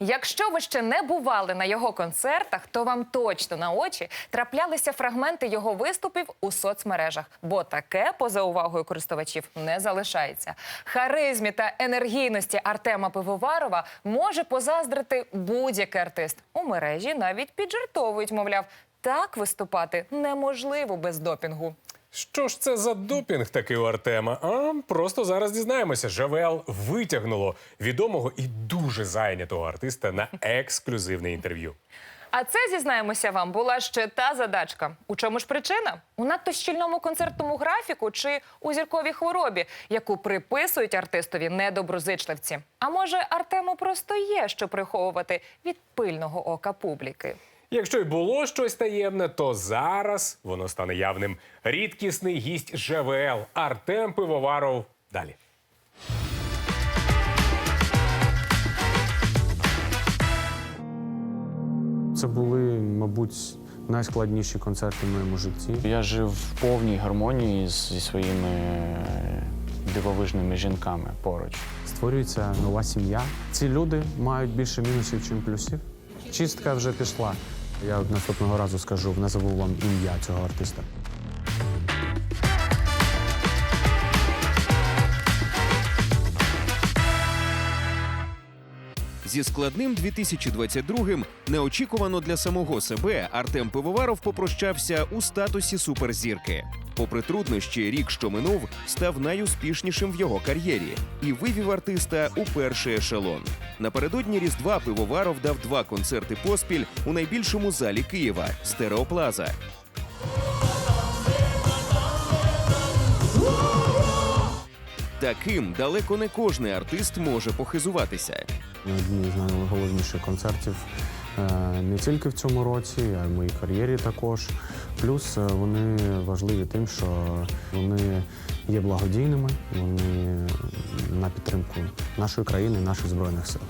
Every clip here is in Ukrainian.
Якщо ви ще не бували на його концертах, то вам точно на очі траплялися фрагменти його виступів у соцмережах, бо таке поза увагою користувачів не залишається. Харизмі та енергійності Артема Пивоварова може позаздрити будь-який артист. У мережі навіть піджартовують, мовляв, так виступати неможливо без допінгу. Що ж це за допінг такий у Артема? А просто зараз дізнаємося. ЖВЛ витягнуло відомого і дуже зайнятого артиста на ексклюзивне інтерв'ю. А це зізнаємося вам була ще та задачка. У чому ж причина? У надто щільному концертному графіку чи у зірковій хворобі, яку приписують артистові недоброзичливці. А може, Артему просто є що приховувати від пильного ока публіки. Якщо й було щось таємне, то зараз воно стане явним. Рідкісний гість ЖВЛ Артем Пивоваров. Далі. Це були, мабуть, найскладніші концерти в моєму житті. Я жив в повній гармонії зі своїми е, дивовижними жінками поруч. Створюється нова сім'я. Ці люди мають більше мінусів, ніж плюсів. Чистка вже пішла. Я наступного разу скажу, назову вам ім'я цього артиста. Зі складним 2022-м неочікувано для самого себе Артем Пивоваров попрощався у статусі суперзірки. Попри труднощі, рік, що минув, став найуспішнішим в його кар'єрі і вивів артиста у перший ешелон. Напередодні Різдва Пивоваров дав два концерти поспіль у найбільшому залі Києва Стереоплаза. Таким далеко не кожний артист може похизуватися. Одні з найголовніших концертів е, не тільки в цьому році, а й в моїй кар'єрі також. Плюс е, вони важливі тим, що вони є благодійними, вони на підтримку нашої країни, наших збройних сил.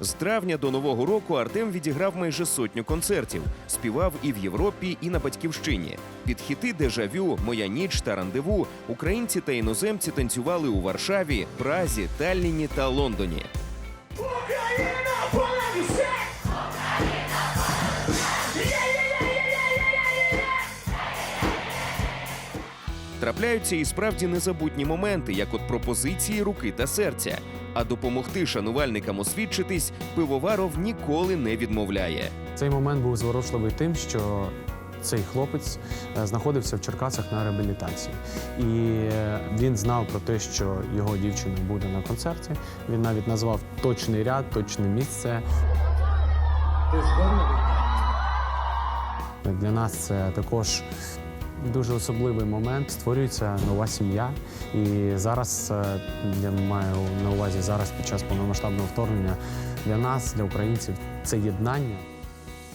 З травня до нового року Артем відіграв майже сотню концертів, співав і в Європі, і на батьківщині. Під хіти Дежавю, Моя ніч та рандеву українці та іноземці танцювали у Варшаві, Празі, Талліні та Лондоні. Трапляються і справді незабутні моменти, як от пропозиції руки та серця. А допомогти шанувальникам освідчитись пивоваров ніколи не відмовляє. Цей момент був зворушливий тим, що цей хлопець е, знаходився в Черкасах на реабілітації, і е, він знав про те, що його дівчина буде на концерті. Він навіть назвав точний ряд, точне місце. Для нас це також дуже особливий момент. Створюється нова сім'я. І зараз е, я маю на увазі зараз під час повномасштабного вторгнення для нас, для українців, це єднання.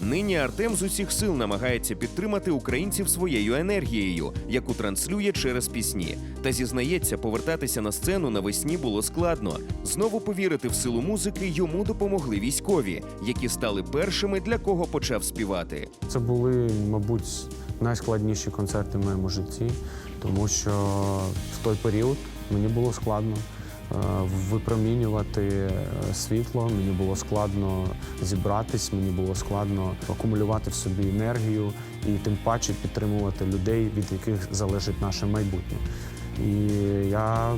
Нині Артем з усіх сил намагається підтримати українців своєю енергією, яку транслює через пісні. Та зізнається, повертатися на сцену навесні було складно. Знову повірити в силу музики йому допомогли військові, які стали першими, для кого почав співати. Це були, мабуть, найскладніші концерти в моєму житті, тому що в той період мені було складно е, випромінювати е, світло, мені було складно зібратись, мені було складно акумулювати в собі енергію і тим паче підтримувати людей, від яких залежить наше майбутнє. І я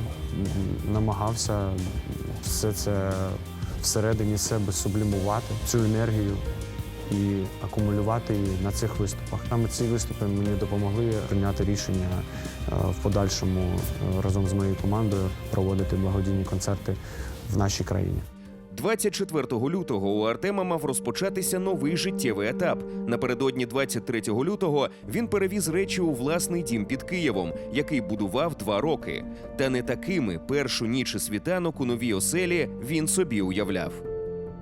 намагався все це всередині себе сублімувати, цю енергію і акумулювати її на цих виступах. Саме ці виступи мені допомогли прийняти рішення е, в подальшому е, разом з моєю командою проводити благодійні концерти в нашій країні. 24 лютого у Артема мав розпочатися новий життєвий етап. Напередодні 23 лютого він перевіз речі у власний дім під Києвом, який будував два роки. Та не такими першу ніч і світанок у новій оселі він собі уявляв.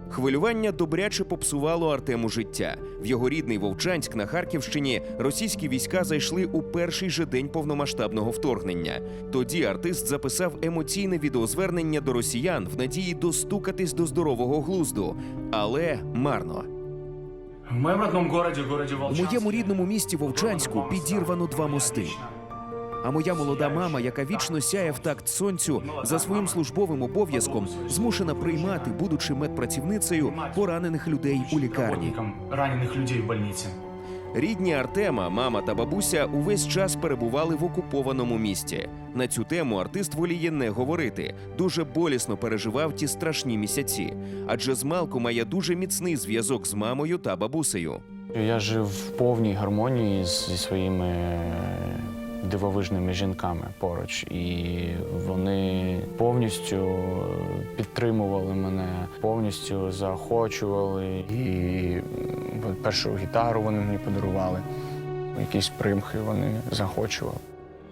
Хвилювання добряче попсувало Артему життя. В його рідний Вовчанськ на Харківщині російські війська зайшли у перший же день повномасштабного вторгнення. Тоді артист записав емоційне відеозвернення до росіян в надії достукатись до здорового глузду, але марно. В моєму рідному місті Вовчанську підірвано два мости. А моя молода мама, яка вічно сяє в такт сонцю, за своїм службовим обов'язком змушена приймати, будучи медпрацівницею, поранених людей у лікарні. Раненых людей в больнице. Рідні Артема, мама та бабуся увесь час перебували в окупованому місті. На цю тему артист воліє не говорити. Дуже болісно переживав ті страшні місяці. Адже змалку має дуже міцний зв'язок з мамою та бабусею. Я жив в повній гармонії зі своїми дивовижними жінками поруч, і вони повністю е, підтримували мене, повністю заохочували. І першу гітару вони мені подарували. Якісь примхи вони захочували.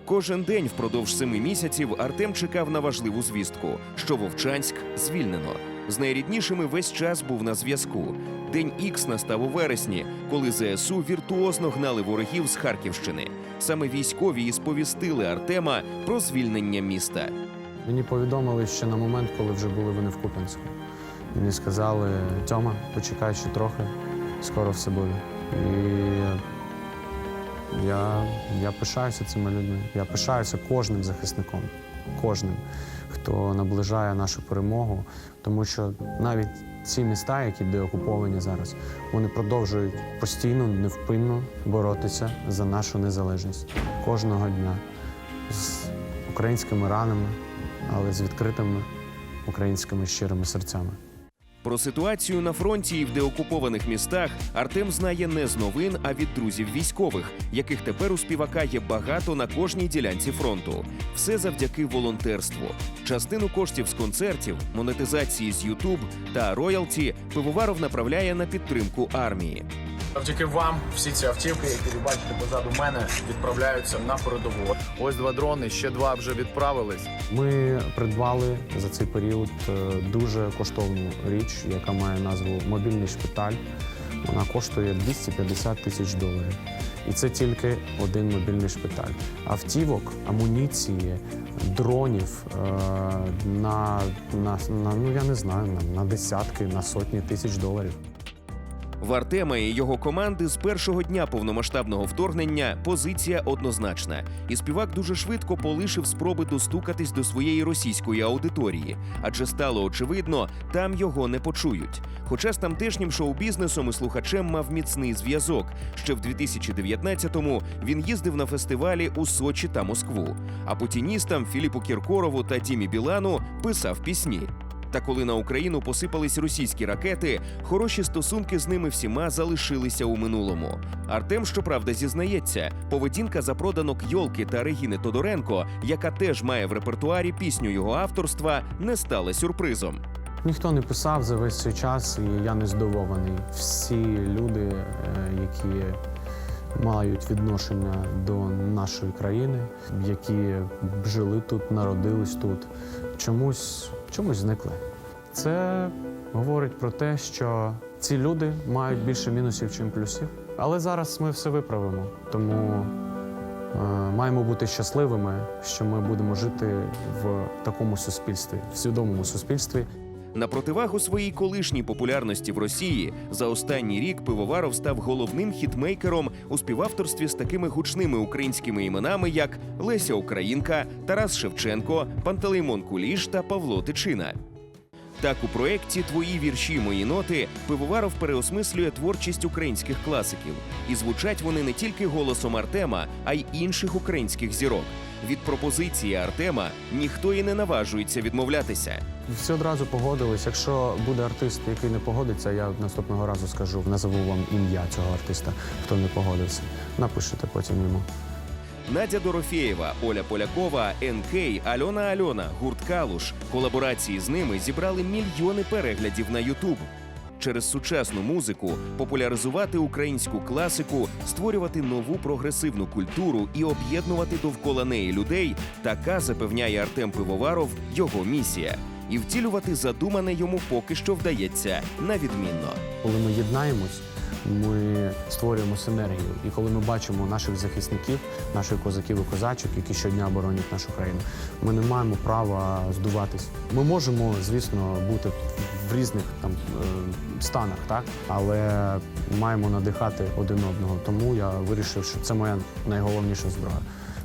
Кожен день впродовж семи місяців Артем чекав на важливу звістку, що Вовчанськ звільнено. З найріднішими весь час був на зв'язку. День Ікс настав у вересні, коли ЗСУ віртуозно гнали ворогів з Харківщини. Саме військові і сповістили Артема про звільнення міста. Мені повідомили ще на момент, коли вже були вони в Куп'янську. Мені сказали, Тьома, почекай ще трохи, скоро все буде. І я, я пишаюся цими людьми. Я пишаюся кожним захисником, кожним, хто наближає нашу перемогу. Тому що навіть ці міста, які деокуповані зараз, вони продовжують постійно, невпинно боротися за нашу незалежність кожного дня з українськими ранами, але з відкритими українськими щирими серцями. Про ситуацію на фронті і в деокупованих містах Артем знає не з новин, а від друзів військових, яких тепер у співака є багато на кожній ділянці фронту. Все завдяки волонтерству. Частину коштів з концертів, монетизації з Ютуб та роялті пивоваров направляє на підтримку армії. Завдяки вам всі ці автівки, які ви бачите позаду мене, відправляються на передову. Ось два дрони, ще два вже відправились. Ми придбали за цей період е, дуже коштовну річ, яка має назву мобільний шпиталь. Вона коштує 250 тисяч доларів. І це тільки один мобільний шпиталь. Автівок, амуніції, дронів е, на, на, на ну я не знаю, на, на десятки, на сотні тисяч доларів. В Артема і його команди з першого дня повномасштабного вторгнення позиція однозначна, і співак дуже швидко полишив спроби достукатись до своєї російської аудиторії, адже стало очевидно, там його не почують. Хоча з тамтешнім шоу-бізнесом і слухачем мав міцний зв'язок. Ще в 2019-му він їздив на фестивалі у Сочі та Москву. А путіністам Філіпу Кіркорову та Дімі Білану писав пісні. Та коли на Україну посипались російські ракети, хороші стосунки з ними всіма залишилися у минулому. Артем, щоправда, зізнається, поведінка запроданок Йолки та Регіни Тодоренко, яка теж має в репертуарі пісню його авторства, не стала сюрпризом. Ніхто не писав за весь цей час, і я не здивований. Всі люди, е, які мають відношення до нашої країни, які жили тут, народились тут, чомусь, чомусь зникли. Це говорить про те, що ці люди мають більше мінусів, чим плюсів. Але зараз ми все виправимо. Тому е, маємо бути щасливими, що ми будемо жити в такому суспільстві, в свідомому суспільстві, На противагу своїй колишній популярності в Росії за останній рік Пивоваров став головним хітмейкером у співавторстві з такими гучними українськими іменами, як Леся Українка, Тарас Шевченко, Пантелеймон Куліш та Павло Тичина. Так, у проєкті Твої вірші, мої ноти Пивоваров переосмислює творчість українських класиків, і звучать вони не тільки голосом Артема, а й інших українських зірок. Від пропозиції Артема ніхто і не наважується відмовлятися. Всі одразу погодились. Якщо буде артист, який не погодиться, я наступного разу скажу, назову вам ім'я цього артиста, хто не погодився. Напишете потім йому. Надя Дорофєєва, Оля Полякова, НК, Альона Альона, гурт Калуш. Колаборації з ними зібрали мільйони переглядів на Ютуб. Через сучасну музику популяризувати українську класику, створювати нову прогресивну культуру і об'єднувати довкола неї людей. Така запевняє Артем Пивоваров його місія. І втілювати задумане йому поки що вдається на відмінно. Коли ми єднаємось, ми створюємо синергію. І коли ми бачимо наших захисників, наших козаків і козачок, які щодня боронять нашу країну, ми не маємо права здуватись. Ми можемо, звісно, бути в різних там е, станах, так але маємо надихати один одного. Тому я вирішив, що це моя найголовніша зброя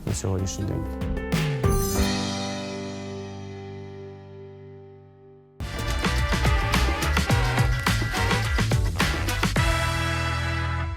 на сьогоднішній день.